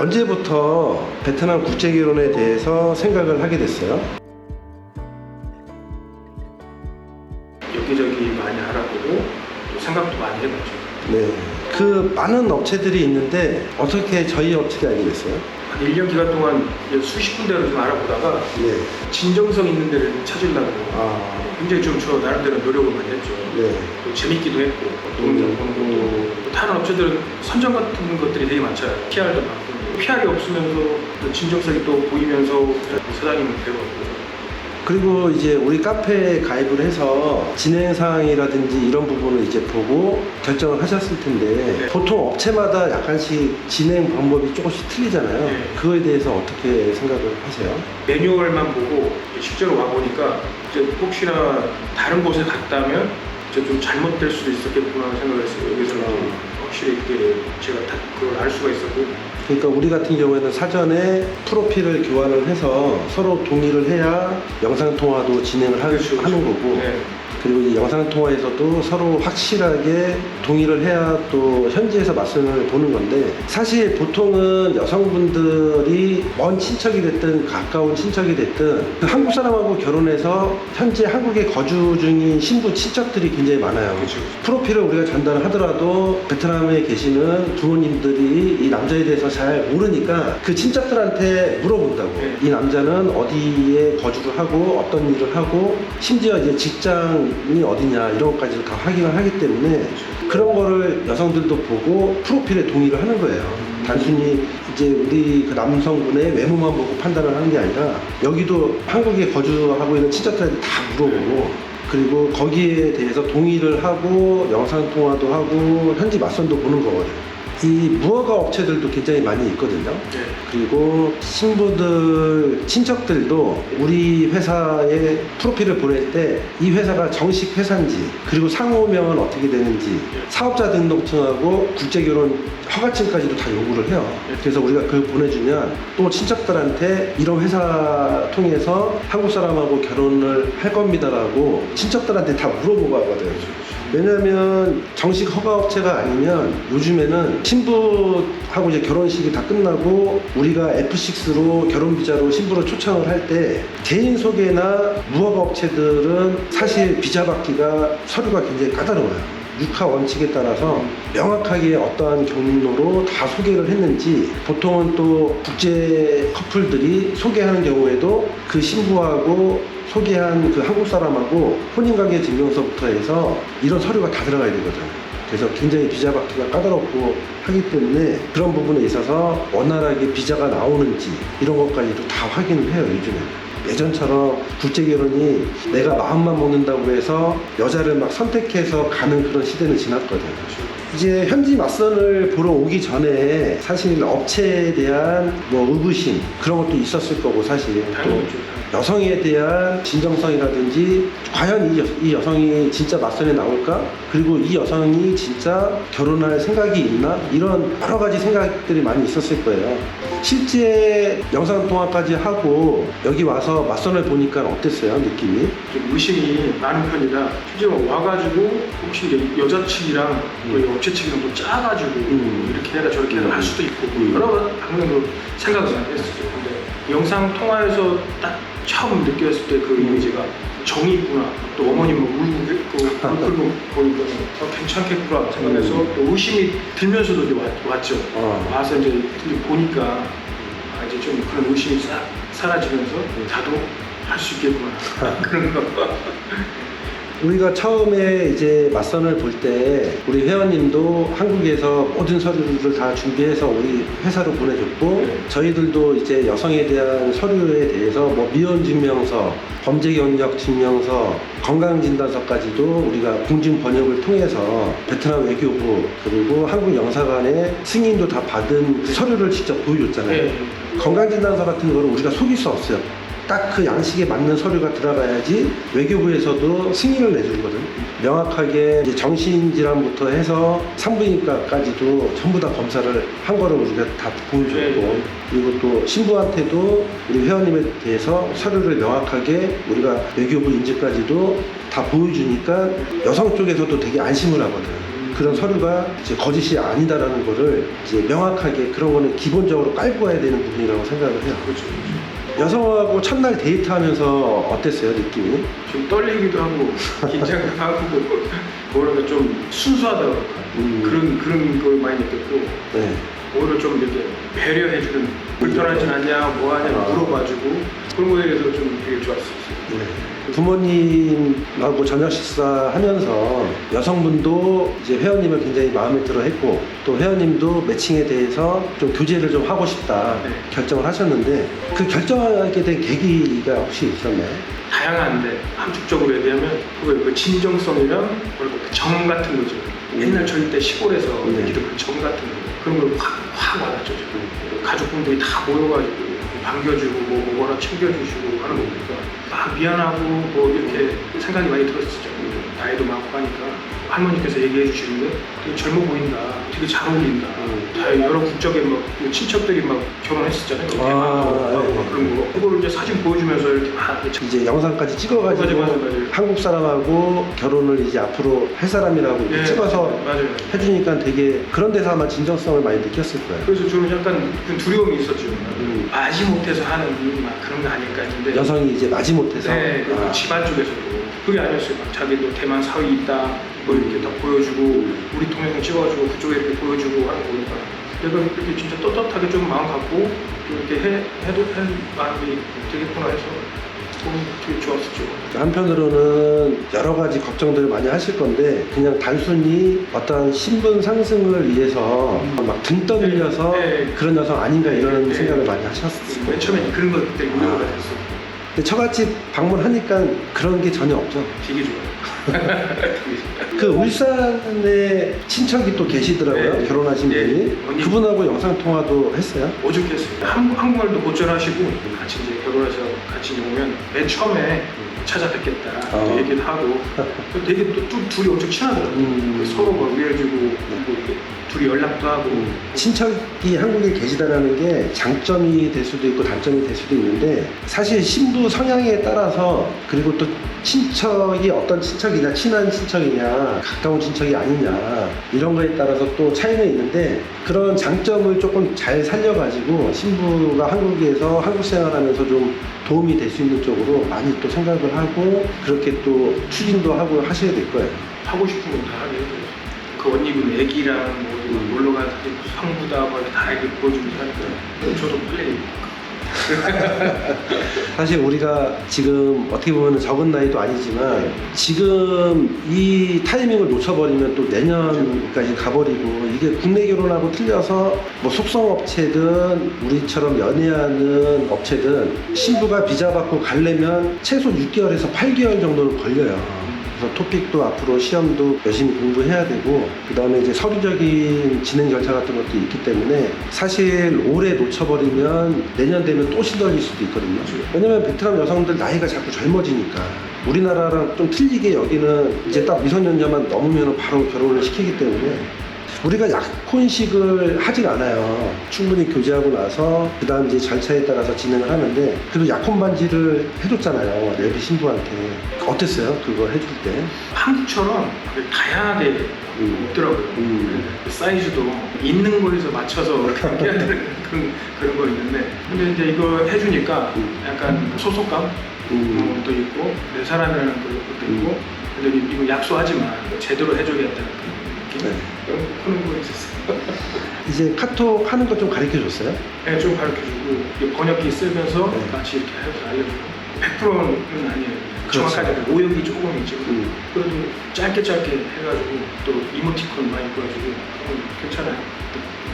언제부터 베트남 국제 결혼에 대해서 생각을 하게 됐어요? 여기저기 많이 알아보고 또 생각도 많이 해봤죠. 네. 그 많은 업체들이 있는데 어떻게 저희 업체를 알게 됐어요? 한 1년 기간 동안 수십 군데를 좀 알아보다가 네. 진정성 있는 데를 찾으려고 아, 굉장히 좀 저 나름대로 노력을 많이 했죠. 네. 또 재밌기도 했고 보는 것도 또 다른 업체들은 선정 같은 것들이 되게 많잖아요. PR도 많고 PR이 없으면서 또 진정성이 또 보이면서 사장님을 배워고 그리고 이제 우리 카페에 가입을 해서 진행 사항이라든지 이런 부분을 이제 보고 결정을 하셨을 텐데 네. 보통 업체마다 약간씩 진행 방법이 조금씩 틀리잖아요. 네. 그거에 대해서 어떻게 생각을 하세요? 매뉴얼만 보고 실제로 와 보니까 이제 혹시나 다른 곳에 갔다면 이제 좀 잘못될 수도 있었겠구나 생각을 했어요. 여기서는 좀 확실히 그때 제가 다 그걸 알 수가 있었고 그러니까 우리 같은 경우에는 사전에 프로필을 교환을 해서 서로 동의를 해야 영상 통화도 진행을 하. 하는 거고 네. 그리고 이 영상 통화에서도 서로 확실하게 동의를 해야 또 현지에서 맞선을 보는 건데 사실 보통은 여성분들이 먼 친척이 됐든 가까운 친척이 됐든 그 한국 사람하고 결혼해서 현재 한국에 거주 중인 신부 친척들이 굉장히 많아요. 그렇죠. 프로필을 우리가 전달을 하더라도 베트남에 계시는 부모님들이 이 남자에 대해서 잘 모르니까 그 친척들한테 물어본다고 네. 이 남자는 어디에 거주를 하고 어떤 일을 하고 심지어 이제 직장 이 어디냐 이런 것까지도 다 확인을 하기 때문에 그런 거를 여성들도 보고 프로필에 동의를 하는 거예요. 단순히 이제 우리 그 남성분의 외모만 보고 판단을 하는 게 아니라 여기도 한국에 거주하고 있는 친척들한테 다 물어보고 그리고 거기에 대해서 동의를 하고 영상 통화도 하고 현지 맞선도 보는 거거든요. 이 무허가 업체들도 굉장히 많이 있거든요. 네. 그리고 신부들 친척들도 우리 회사에 프로필을 보낼 때 이 회사가 정식 회사인지 그리고 상호명은 어떻게 되는지 사업자 등록증하고 국제결혼 허가증까지도 다 요구를 해요. 그래서 우리가 그걸 보내주면 또 친척들한테 이런 회사 통해서 한국 사람하고 결혼을 할 겁니다라고 친척들한테 다 물어보고 하거든요. 왜냐하면 정식 허가 업체가 아니면 요즘에는 신부하고 이제 결혼식이 다 끝나고 우리가 F6로 결혼 비자로 신부를 초청을 할 때 개인 소개나 무허가 업체들은 사실 비자 받기가 서류가 굉장히 까다로워요. 육하 원칙에 따라서 명확하게 어떠한 경로로 다 소개를 했는지 보통은 또 국제 커플들이 소개하는 경우에도 그 신부하고 소개한 그 한국 사람하고 혼인관계 증명서부터 해서 이런 서류가 다 들어가야 되거든요. 그래서 굉장히 비자 받기가 까다롭고 하기 때문에 그런 부분에 있어서 원활하게 비자가 나오는지 이런 것까지도 다 확인을 해요, 요즘에는. 예전처럼 국제 결혼이 내가 마음만 먹는다고 해서 여자를 막 선택해서 가는 그런 시대는 지났거든요. 이제 현지 맞선을 보러 오기 전에 사실 업체에 대한 뭐 의구심 그런 것도 있었을 거고 사실 또. 여성에 대한 진정성이라든지 과연 이, 여, 이 여성이 진짜 맞선에 나올까? 그리고 이 여성이 진짜 결혼할 생각이 있나? 이런 여러 가지 생각들이 많이 있었을 거예요. 실제 영상 통화까지 하고 여기 와서 맞선을 보니까 어땠어요? 느낌이? 좀 의심이 많은 편이라 실제로 와가지고 혹시 이제 여자 측이랑 또이 업체 측이랑 또 짜가지고 음. 이렇게 해라 저렇게 해라 할 수도 있고 음. 여러 방면으로 생각을 많이 했었죠. 근데 영상 통화에서 딱 처음 느꼈을 때그 음. 이미지가 정이 있구나. 또 어머님 뭐 울고 울고 보니까 어, 괜찮겠구나 생각해서 음. 또 의심이 들면서도 이제 왔, 왔죠. 어. 와서 이제 보니까 아, 이제 좀 그런 의심이 싹 사라지면서 나도 할 수 있겠구나 그런 거. 우리가 처음에 이제 맞선을 볼 때 우리 회원님도 한국에서 모든 서류를 다 준비해서 우리 회사로 보내줬고 네. 저희들도 이제 여성에 대한 서류에 대해서 뭐 미혼 증명서, 범죄 경력 증명서, 건강 진단서까지도 우리가 공중 번역을 통해서 베트남 외교부 그리고 한국 영사관의 승인도 다 받은 그 서류를 직접 보여줬잖아요. 네. 건강 진단서 같은 거는 우리가 속일 수 없어요. 딱 그 양식에 맞는 서류가 들어가야지 외교부에서도 승인을 내주거든. 명확하게 이제 정신질환부터 해서 산부인과까지도 전부 다 검사를 한 거를 우리가 다 보여줬고 네. 그리고 또 신부한테도 우리 회원님에 대해서 서류를 명확하게 우리가 외교부 인증까지도 다 보여주니까 여성 쪽에서도 되게 안심을 하거든. 그런 서류가 이제 거짓이 아니다라는 거를 이제 명확하게 그런 거는 기본적으로 깔고 가야 되는 부분이라고 생각을 해요. 그렇죠. 여성하고 첫날 데이트하면서 어땠어요 느낌이? 좀 떨리기도 하고 긴장도 하고 뭐랄까 좀 순수하다 그럴까 음. 그런 그런 걸 많이 느꼈고 네. 오히려 좀 이렇게 배려해주는 불편하진 않냐 뭐 하냐 아. 물어봐주고 그런 거에 대해서 좀 되게 좋았었어요. 네. 부모님하고 저녁 식사하면서 여성분도 이제 회원님을 굉장히 마음에 들어 했고 또 회원님도 매칭에 대해서 좀 교제를 좀 하고 싶다 네. 결정을 하셨는데 그 결정하게 된 계기가 혹시 있었나요? 다양한데 함축적으로 얘기하면 그, 그 진정성이랑 뭐랄까 그정 같은 거죠. 음. 옛날 저희 때 시골에서 네. 느끼던 그정 같은 거 그런 걸확확 와닿죠. 지금. 가족분들이 다 모여가지고 반겨주고 뭐 뭐라 챙겨주시고 하는 거 보니까 아 미안하고 뭐 이렇게 생각이 많이 들었었죠. 나이도 많고 하니까 할머니께서 얘기해 주시는데 되게 젊어 보인다, 되게 잘 어울린다. 음. 다 여러 국적의 막 친척들이 막 결혼했었잖아요. 아, 대만하고 네. 막 그런 거. 그걸 이제 사진 보여주면서 이렇게 막 이렇게 이제 영상까지 찍어가지고 맞아요, 맞아요, 맞아요. 한국 사람하고 결혼을 이제 앞으로 할 사람이라고 이렇게 예, 찍어서 맞아요. 해주니까 되게 그런 데서 아마 진정성을 많이 느꼈을 거예요. 그래서 저는 약간 그 두려움이 있었죠. 음. 마지 못해서 하는 막 그런 거 아닐까 했는데. 여성이 이제 마지못해서. 네, 그 아, 집안 쪽에서도. 그게 아니었어요. 막 자기도 대만 사위 있다, 뭐 이렇게 다 보여주고 우리 동영상 찍어주고 그쪽에 이렇게 보여주고 하는 거니까. 내가 이렇게 진짜 떳떳하게 좀 마음 갖고 좀 이렇게 해, 해도 할 마음이 되겠구나 해서 너무 되게 좋았었죠. 한편으로는 여러 가지 걱정들을 많이 하실 건데 그냥 단순히 어떤 신분 상승을 위해서 막 등 떠밀려서 네, 네. 그런 여성 아닌가 이런 네. 생각을 많이 하셨을 맨 거예요. 처음에 그런 것 때문에 우려가 아. 됐어. 근데 처갓집 방문하니까 그런 게 전혀 없죠. 되게 좋아요. 그 울산에 친척이 또 계시더라고요. 네. 결혼하신 네. 분이. 언니. 그분하고 영상 통화도 했어요. 오죽했어요. 한, 한국말도 고전하시고 같이 이제 결혼해서 같이 이제 오면 맨 처음에 찾아뵙겠다 또 어. 얘기도 하고 또 되게 또, 또 둘이 엄청 친하더라고요. 음. 서로 막 위해주고 뭐 이렇게 둘이 연락도 하고 친척이 한국에 계시다는 게 장점이 될 수도 있고 단점이 될 수도 있는데 사실 신부 성향에 따라서 그리고 또 친척이 어떤 친척이냐 친한 친척이냐 가까운 친척이 아니냐 이런 거에 따라서 또 차이는 있는데 그런 장점을 조금 잘 살려가지고 신부가 한국에서 한국 생활하면서 좀 도움이 될 수 있는 쪽으로 많이 또 생각을 하고 그렇게 또 추진도 하고 하셔야 될 거예요. 하고 싶은 건다 해줘요. 그 언니분 애기랑 뭐. 놀러 간 사진 상부다 뭐 이렇게 다 이렇게 보여주면서 하니까 저도 빨리 사실 우리가 지금 어떻게 보면 적은 나이도 아니지만 지금 이 타이밍을 놓쳐버리면 또 내년까지 가버리고 이게 국내 결혼하고 틀려서 뭐 속성 업체든 우리처럼 연애하는 업체든 신부가 비자 받고 가려면 최소 6개월에서 8개월 정도는 걸려요. 그래서 토픽도 앞으로 시험도 열심히 공부해야 되고 그 다음에 이제 서류적인 진행 절차 같은 것도 있기 때문에 사실 올해 놓쳐버리면 내년 되면 또 시달릴 수도 있거든요. 왜냐면 베트남 여성들 나이가 자꾸 젊어지니까 우리나라랑 좀 틀리게 여기는 이제 딱 미성년자만 넘으면 바로 결혼을 시키기 때문에 우리가 약혼식을 하질 않아요. 충분히 교제하고 나서 그 다음 이제 절차에 따라서 진행을 하는데 그래도 약혼 반지를 해줬잖아요. 레비 신부한테 어땠어요? 그거 해줄 때? 한국처럼 되게 다양하게 음. 있더라고요. 음. 그 사이즈도 있는 거에서 맞춰서 이렇게 해야 되는 그런 그런 거 있는데 근데 이제 이거 해주니까 음. 약간 소속감 음. 것도 있고 내 사람이라는 것도 있고 근데 이거 약속하지만 제대로 해줘야겠다는 그런 느낌 네. 그런 그런 거 있었어요. 이제 카톡 하는 거 좀 가르쳐 줬어요? 네, 좀 가르쳐주고 이 번역기 쓰면서 네. 같이 이렇게 해서 알려주고 100%는 아니에요. 그렇죠. 정확하게 오역이 조금 있지. 음. 그래도 짧게 짧게 해가지고 또 이모티콘 많이 그럼 괜찮아요.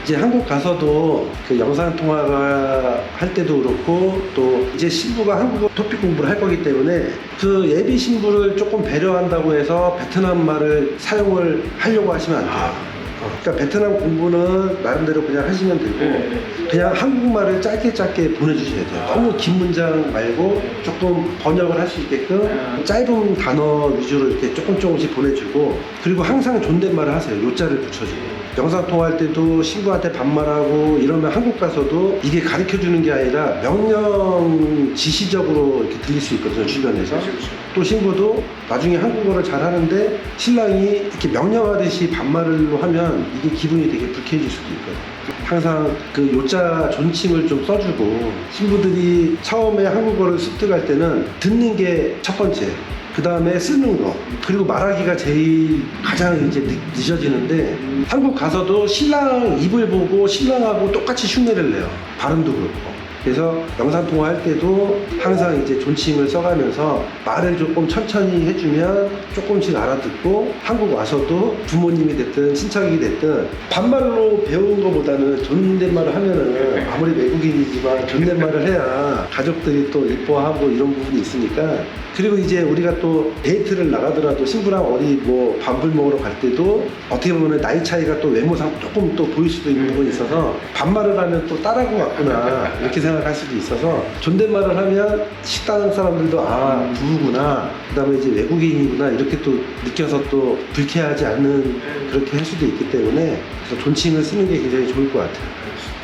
이제 한국 가서도 그 영상 통화가 할 때도 그렇고 또 이제 신부가 한국어 토픽 공부를 할 거기 때문에 그 예비 신부를 조금 배려한다고 해서 베트남 말을 사용을 하려고 하시면 안 돼요. 아. 어, 그러니까 베트남 공부는 나름대로 그냥 하시면 되고 네, 네. 그냥 한국말을 짧게 짧게 보내주셔야 돼요. 아. 너무 긴 문장 말고 조금 번역을 할 수 있게끔 아. 짧은 단어 위주로 이렇게 조금 조금씩 보내주고 그리고 항상 존댓말을 하세요. 요자를 붙여주고. 영상 통화할 때도 신부한테 반말하고 이러면 한국 가서도 이게 가르쳐 주는 게 아니라 명령 지시적으로 이렇게 들릴 수 있거든요 주변에서 그렇죠, 그렇죠. 또 신부도 나중에 한국어를 잘 하는데 신랑이 이렇게 명령하듯이 반말로 하면 이게 기분이 되게 불쾌해질 수도 있거든요. 항상 그 요자 존칭을 좀 써주고 신부들이 처음에 한국어를 습득할 때는 듣는 게 첫 번째. 그 다음에 쓰는 거. 그리고 말하기가 제일 가장 이제 늦, 늦어지는데 한국 가서도 신랑 입을 보고 신랑하고 똑같이 흉내를 내요. 발음도 그렇고 그래서 영상 통화할 때도 항상 이제 존칭을 써가면서 말을 조금 천천히 해주면 조금씩 알아듣고 한국 와서도 부모님이 됐든 친척이 됐든 반말로 배운 것보다는 존댓말을 하면은 아무리 외국인이지만 존댓말을 해야 가족들이 또 이뻐하고 이런 부분이 있으니까 그리고 이제 우리가 또 데이트를 나가더라도 신부랑 어디 뭐 밥을 먹으러 갈 때도 어떻게 보면 나이 차이가 또 외모상 조금 또 보일 수도 있는 부분이 있어서 반말을 하면 또 딸하고 같구나 이렇게 생각 할 수도 있어서 존댓말을 하면 식당 사람들도 아 부부구나 그다음에 이제 외국인이구나 이렇게 또 느껴서 또 불쾌하지 않는 그렇게 할 수도 있기 때문에 그래서 존칭을 쓰는 게 굉장히 좋을 것 같아요.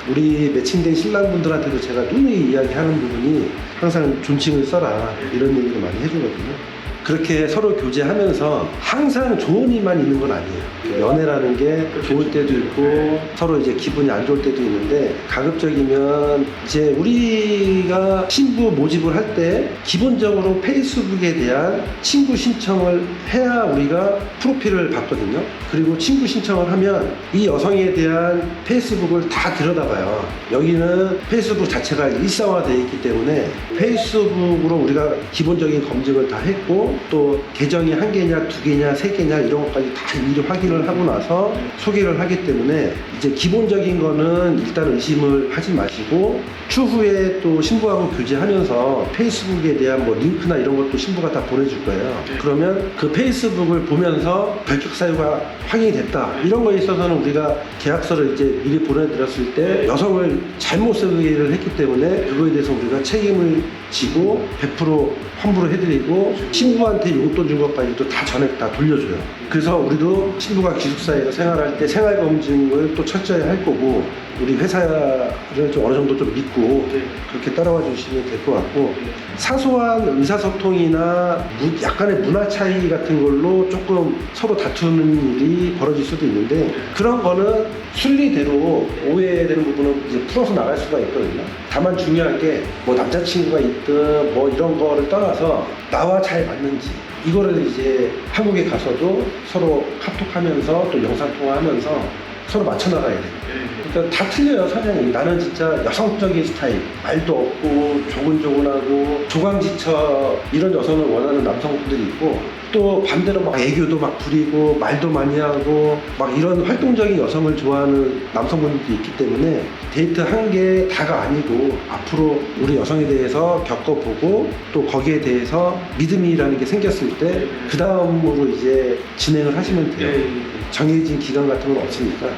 우리 매칭된 신랑분들한테도 제가 누누이 이야기하는 부분이 항상 존칭을 써라 이런 얘기를 많이 해주거든요. 그렇게 서로 교제하면서 항상 좋은 일만 있는 건 아니에요. 그 연애라는 게 좋을 때도 있고 서로 이제 기분이 안 좋을 때도 있는데 가급적이면 이제 우리가 신부 모집을 할 때 기본적으로 페이스북에 대한 친구 신청을 해야 우리가 프로필을 받거든요. 그리고 친구 신청을 하면 이 여성에 대한 페이스북을 다 들여다봐요. 여기는 페이스북 자체가 일상화되어 있기 때문에 페이스북으로 우리가 기본적인 검증을 다 했고 또 계정이 한 개냐 두 개냐 세 개냐 이런 것까지 다 일일이 확인을 하고 나서 소개를 하기 때문에 이제 기본적인 거는 일단 의심을 하지 마시고 추후에 또 신부하고 교제하면서 페이스북에 대한 뭐 링크나 이런 것도 신부가 다 보내줄 거예요. 그러면 그 페이스북을 보면서 결격 사유가 확인이 됐다. 이런 거에 있어서는 우리가 계약서를 이제 미리 보내드렸을 때 여성을 잘못 쓰기를 했기 때문에 그거에 대해서 우리가 책임을 지고 100% 환불을 해드리고 신부 한테 용돈 준 것까지도 다 전액 다 돌려줘요. 그래서 우리도 신부가 기숙사에서 생활할 때 생활 검증을 또 철저히 할 거고 우리 회사를 좀 어느 정도 좀 믿고 네. 그렇게 따라와 주시면 될 것 같고 사소한 의사소통이나 무- 약간의 문화 차이 같은 걸로 조금 서로 다투는 일이 벌어질 수도 있는데 그런 거는 순리대로 오해되는 부분은 이제 풀어서 나갈 수가 있거든요. 다만 중요한 게 뭐 남자친구가 있든 뭐 이런 거를 떠나서 나와 잘 맞는지 이거를 이제 한국에 가서도 서로 카톡하면서 또 영상 통화하면서 서로 맞춰 나가야 돼요. 네. 그러니까 다 틀려요 성향이 나는 진짜 여성적인 스타일 말도 없고 조근조근하고 조강지처 이런 여성을 원하는 남성분들이 있고 또 반대로 막 애교도 막 부리고 말도 많이 하고 막 이런 활동적인 여성을 좋아하는 남성분들도 있기 때문에 데이트 한 게 다가 아니고 앞으로 우리 여성에 대해서 겪어보고 또 거기에 대해서 믿음이라는 게 생겼을 때 그 다음으로 이제 진행을 하시면 돼요. 네. 정해진 기간 같은 건 없으니까.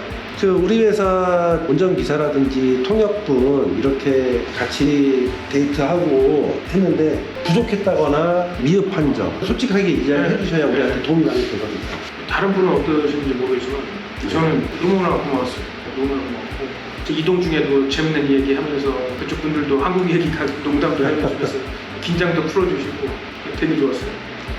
그 우리 회사 운전기사라든지 통역분 이렇게 같이 데이트하고 했는데 부족했다거나 미흡한 점 솔직하게 이야기해 주셔야 우리한테 도움이 많이 되거든요. 다른 분은 어떠신지 모르겠지만 저는 너무나 고마웠어요. 너무나 고맙고 저 이동 중에도 재밌는 얘기 하면서 그쪽 분들도 한국 얘기 가 농담도 해주면서 긴장도 풀어주시고 되게 좋았어요.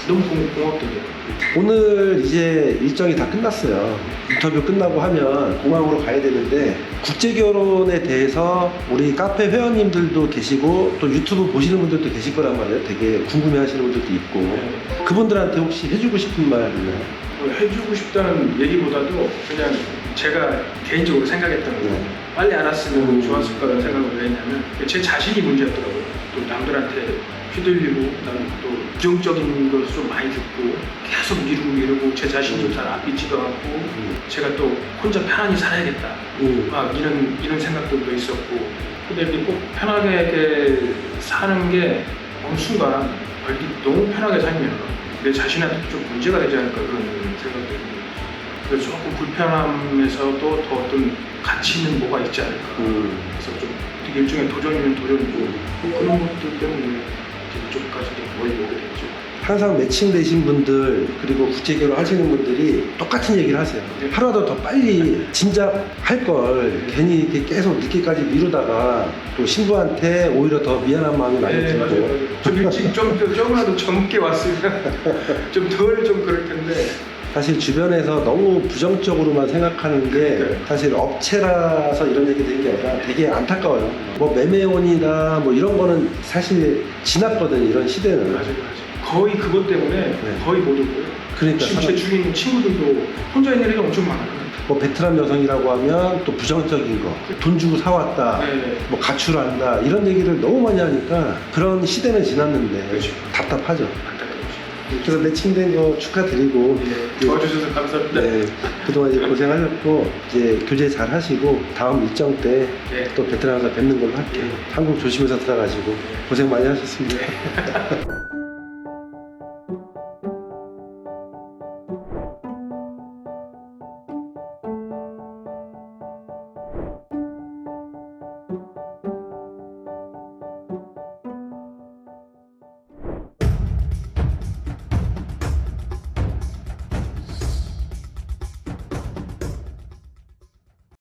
너무 고, 고맙던데요. 오늘 이제 일정이 다 끝났어요. 인터뷰 끝나고 하면 공항으로 가야 되는데 국제 결혼에 대해서 우리 카페 회원님들도 계시고 또 유튜브 보시는 분들도 계실 거란 말이에요. 되게 궁금해 하시는 분들도 있고 그분들한테 혹시 해주고 싶은 말 있나요? 뭐 해주고 싶다는 얘기보다도 그냥 제가 개인적으로 생각했던 거 네. 빨리 알았으면 음. 좋았을 거라는 생각을 왜 했냐면 제 자신이 문제였더라고요. 또 남들한테 휘둘리고 나는 또 부정적인 것을 좀 많이 듣고 계속 미루고 미루고 제 자신이 좀잘안 믿지도 않고 음. 제가 또 혼자 편안히 살아야겠다 음. 막 이런 이런 생각들도 있었고 근데 이렇게 꼭 편하게 사는 게 어느 순간 아, 너무 편하게 살면 내 자신한테 좀 문제가 되지 않을까 그런 생각도 있고 그래서 조금 불편함에서도 더 어떤 가치 있는 뭐가 있지 않을까 음. 그래서 좀 일종의 도전이면 도전이고 뭐 그런 것들 때문에 이쪽까지도 거의 오게 됐죠 항상 매칭되신 분들 그리고 결혼 하시는 분들이 똑같은 얘기를 하세요. 네. 하루라도 더 빨리 진작 할 걸 괜히 이렇게 계속 늦게까지 미루다가 또 신부한테 오히려 더 미안한 마음이 많이 네, 들고. 맞아요. 좀 일찍 좀, 좀 조금이라도 젊게 왔으면 좀 덜 좀 그럴 텐데. 사실 주변에서 너무 부정적으로만 생각하는 게. 사실 업체라서 이런 얘기 되는 게 아니라 되게 안타까워요. 뭐 매매원이나 뭐 이런 거는 사실 지났거든 이런 시대는. 맞아요, 맞아요. 거의 그것 때문에 네. 거의 못 오고요. 그러니까 지금 제 주위 있는 친구들도 혼자 있는 애가 엄청 많아요. 뭐 베트남 여성이라고 하면 또 부정적인 거, 돈 주고 사왔다, 네. 뭐 가출한다 이런 얘기를 너무 많이 하니까 그런 시대는 지났는데 그렇죠. 답답하죠. 그래서 매칭된 거 축하드리고 네, 도와주셔서 감사합니다. 네, 그동안 이제 고생하셨고 이제 교제 잘 하시고 다음 일정 때 네. 또 베트남에서 뵙는 걸로 할게요. 네. 한국 조심해서 들어가시고 고생 많이 하셨습니다.